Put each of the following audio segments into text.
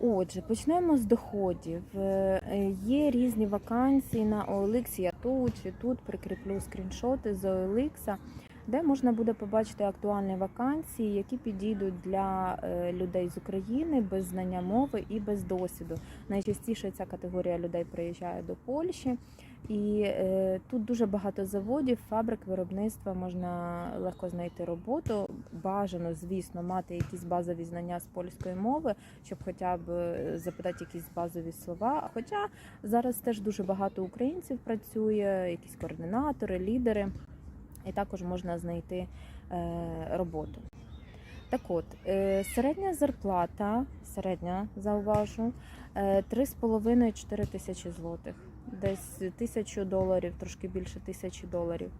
Отже, почнемо з доходів. Е, Є різні вакансії на OLX, я тут чи тут прикріплю скріншоти з OLX, де можна буде побачити актуальні вакансії, які підійдуть для е, людей з України без знання мови і без досвіду. Найчастіше ця категорія людей приїжджає до Польщі, і е, тут дуже багато заводів, фабрик виробництва можна легко знайти роботу. Бажано, звісно, мати якісь базові знання з польської мови, щоб хоча б е, запитати якісь базові слова. Хоча зараз теж дуже багато українців працює, якісь координатори, лідери, і також можна знайти е, роботу. Так от, е, середня зарплата, середня, зауважу, е, 3,5-4 тисячі злотих. Десь тисячу доларів, трошки більше тисячі доларів.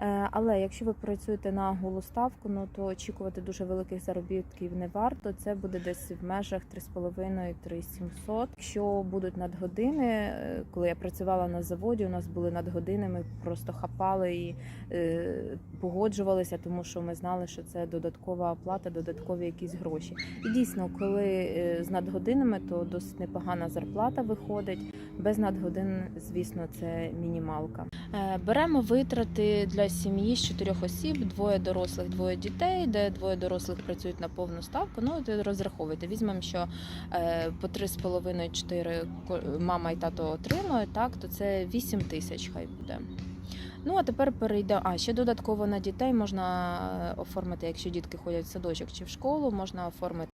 Е, Але якщо ви працюєте на голу ставку, ну то очікувати дуже великих заробітків не варто. Це буде десь в межах 3,5-3,700. Якщо будуть надгодини, е, коли я працювала на заводі, у нас були надгодини, ми просто хапали і е, погоджувалися, тому що ми знали, що це додаткова оплата, додаткові якісь гроші. І дійсно, коли з надгодинами, то досить непогана зарплата виходить. Без надгодин, звісно, це мінімалка. Беремо витрати для сім'ї з чотирьох осіб, двоє дорослих, двоє дітей, де двоє дорослих працюють на повну ставку. Ну от розраховуйте. Візьмемо, що е, по 3,5-4 ко- мама і тато отримують, так то це 8 тисяч хай буде. Ну а тепер перейде. А ще додатково на дітей можна е, оформити, якщо дітки ходять в садочок чи в школу, можна оформити.